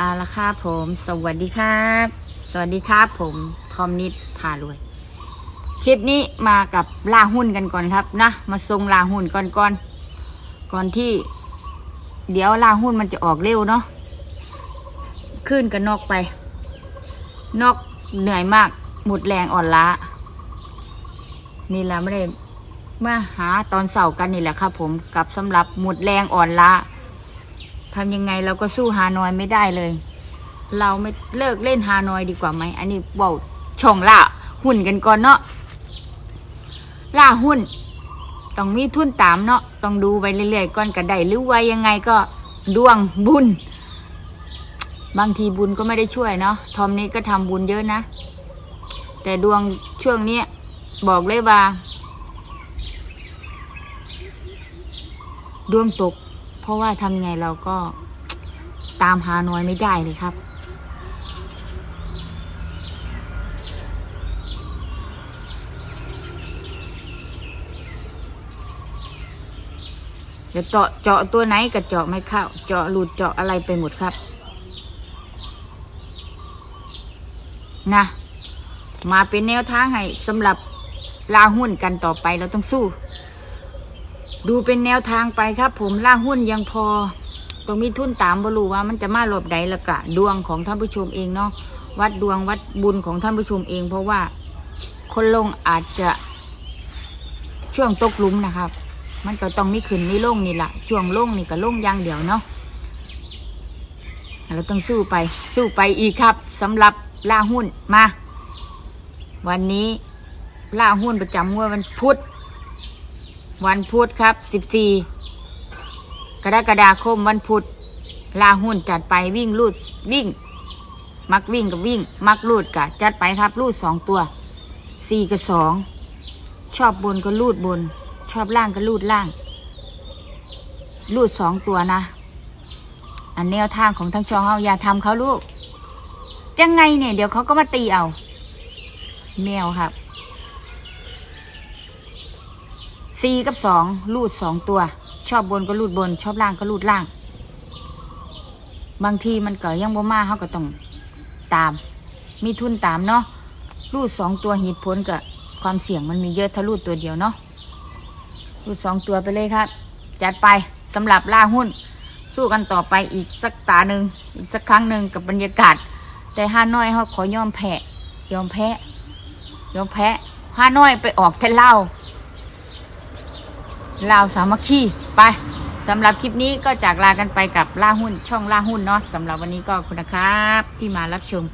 เอาละครับผม สวัสดีครับ สวัสดีครับ ผมทอมนิดพารวย คลิปนี้มากับลาหุ้นกันก่อนครับนะ มาทรงลาหุ้นก่อนก่อนก่อนที่ เดี๋ยวลาหุ้นมันจะออกเร็วเนาะขึ้นกันนอกไป นอกเหนื่อยมาก หมดแรงอ่อนล้า นี่แหละไม่ได้มาหาตอนเสาร์กันนี่แหละครับ ผมกับสำหรับหมดแรงอ่อนล้า ทำยังไงเราก็สู้ฮานอยไม่ได้เลย เราไม่เลิกเล่นฮานอยดีกว่าไหม อันนี้เบาช่องล่าหุ้นกันก่อนเนาะล่าหุ้น ต้องมีทุนตามเนาะต้องดูไปเรื่อยๆก่อนก็ไดหรือว่ายังไงก็ดวงบุญ บางทีบุญก็ไม่ได้ช่วยเนาะทอมนี้ก็ทำบุญเยอะนะ แต่ดวงช่วงนี้บอกเลยว่า ดวงตก ราะว่าทำไงเราก็ตามหาน้อยไม่ได้เลยครับ จะเจาะเจาะตัวไหนก็เจาะไม่เข้า เจาะหลุดเจาะอะไรไปหมดครับ นะ มาเป็นแนวทางให้สำหรับลาหุ้นกันต่อไปเราต้องสู้ ดูเป็นแนวทางไปครับ ผมล่าหุ้นยังพอต้องมีทุนตามบรูว่ามันจะมาหลบใดละกะ ดวงของท่านผู้ชมเองเนาะวัดดวงวัดบุญของท่านผู้ชมเอง เพราะว่า คนลงอาจจะช่วงตกลุมนะครับ มันก็ต้องมีขึ้นมีลงนี่แหละช่วงลงนี่ก็ลงอย่างเดียวเนาะเราต้องสู้ไป สู้ไปอีกครับสำหรับล่าหุ้นมา วันนี้ล่าหุ้นประจำงวดวันพุธ วันพุธครับ14กรกฎาคมวันพุธลาหุ้นจัดไปวิ่งลูดวิ่ง มักวิ่งกับวิ่ง มักลูดกะจัดไปครับลูดสองตัวสี่กับสองชอบบนก็ลูดบน ชอบล่างก็ลูดล่าง ลูดสองตัวนะ อันแนวทางของทั้งช่องเฮาอย่าทำเขาลูกยังไงเนี่ย เดี๋ยวเขาก็มาตีเอา แมวครับ สี่กับสองลูดสองตัว ชอบบนก็ลูดบน ชอบล่างก็ลูดล่าง บางทีมันเก็ยังบ่มาเขาก็ต้องตาม มีทุนตามเนาะลูดสองตัวเหตุผลกับความเสี่ยงมันมีเยอะถ้าลูดตัวเดียวเนาะลูดสองตัวไปเลยครับ จัดไปสำหรับล่าหุ้น สู้กันต่อไปอีกสักตาหนึ่งอีกสักครั้งหนึ่งกับบรรยากาศ แต่ห้าน้อยเขาขอยอมแพ้ยอมแพ้ยอมแพ้ห้าน้อยไปออกแทนเล่า ลาวสามัคคีไปสำหรับคลิปนี้ก็จากลากันไปกับล่าหุ้นช่องล่าหุ้นเนาะสำหรับวันนี้ก็คุณนะครับที่มารับชม